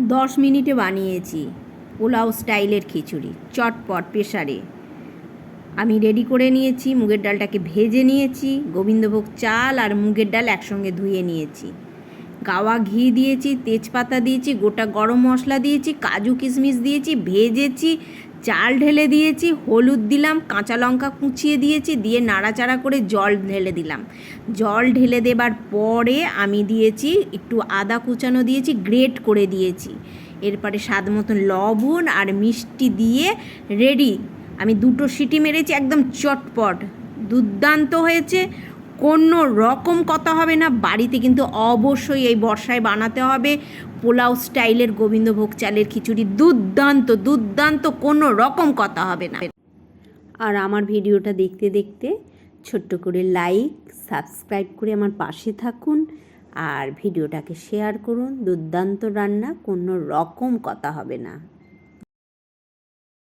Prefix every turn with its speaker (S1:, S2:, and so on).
S1: দশ মিনিটে বানিয়েছি, পোলাও স্টাইলের খিচুড়ি, চটপট প্রেশারে আমি রেডি করে নিয়েছি, মুগের ডালটাকে ভেজে নিয়েছি, গোবিন্দভোগ চাল আর মুগের ডাল একসঙ্গে ধুয়ে নিয়েছি। গাওয়া ঘি দিয়েছি, তেজপাতা দিয়েছি, গোটা গরম মশলা দিয়েছি, কাজু কিশমিশ দিয়েছি, ভেজেছি, চাল ঢেলে দিয়েছি, হলুদ দিলাম, কাঁচা লঙ্কা কুচিয়ে দিয়েছি, দিয়ে নাড়াচাড়া করে জল ঢেলে দিলাম। জল ঢেলে দেবার পরে আমি দিয়েছি, একটু আদা কুচানো দিয়েছি, গ্রেট করে দিয়েছি। এরপরে স্বাদ মতন লবণ আর মিষ্টি দিয়ে রেডি আমি দুটো সিটি মেরেছি, একদম চটপট। দুর্দান্ত হয়েছে। কোনো রকম কথা হবে না। বাড়িতে কিন্তু অবশ্যই এই বর্ষায় বানাতে হবে। পোলাও স্টাইলের গোবিন্দভোগ চালের খিচুড়ি দুর্দান্ত দুর্দান্ত, কোনো রকম কথা হবে না। আর আমার ভিডিওটা দেখতে দেখতে ছোট্ট করে লাইক সাবস্ক্রাইব করে আমার পাশে থাকুন। আর ভিডিওটাকে শেয়ার করুন। দুর্দান্ত রান্না, কোনো রকম কথা হবে না।